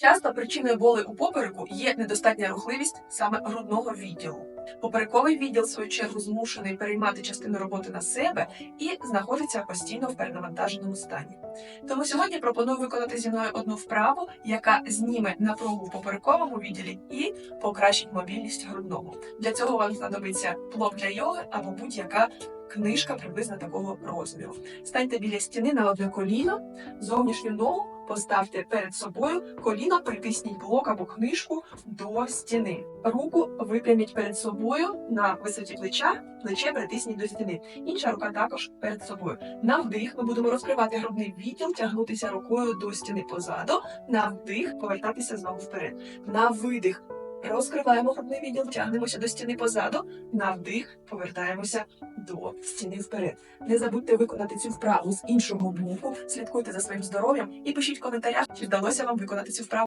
Часто причиною болей у попереку є недостатня рухливість саме грудного відділу. Поперековий відділ, в свою чергу, змушений переймати частину роботи на себе і знаходиться постійно в перенавантаженому стані. Тому сьогодні пропоную виконати зі мною одну вправу, яка зніме напругу в поперековому відділі і покращить мобільність грудного. Для цього вам знадобиться блок для йоги або будь-яка книжка приблизно такого розміру. Станьте біля стіни на одне коліно, зовнішню ногу поставте перед собою, коліно притисніть блок або книжку до стіни. Руку випряміть перед собою на висоті плеча, плече притисніть до стіни. Інша рука також перед собою. На вдих ми будемо розкривати грудний відділ, тягнутися рукою до стіни позаду. На вдих повертатися знову вперед. На видих. Розкриваємо грудний відділ, тягнемося до стіни позаду. На вдих повертаємося до стіни вперед. Не забудьте виконати цю вправу з іншого боку. Слідкуйте за своїм здоров'ям і пишіть в коментарях, чи вдалося вам виконати цю вправу.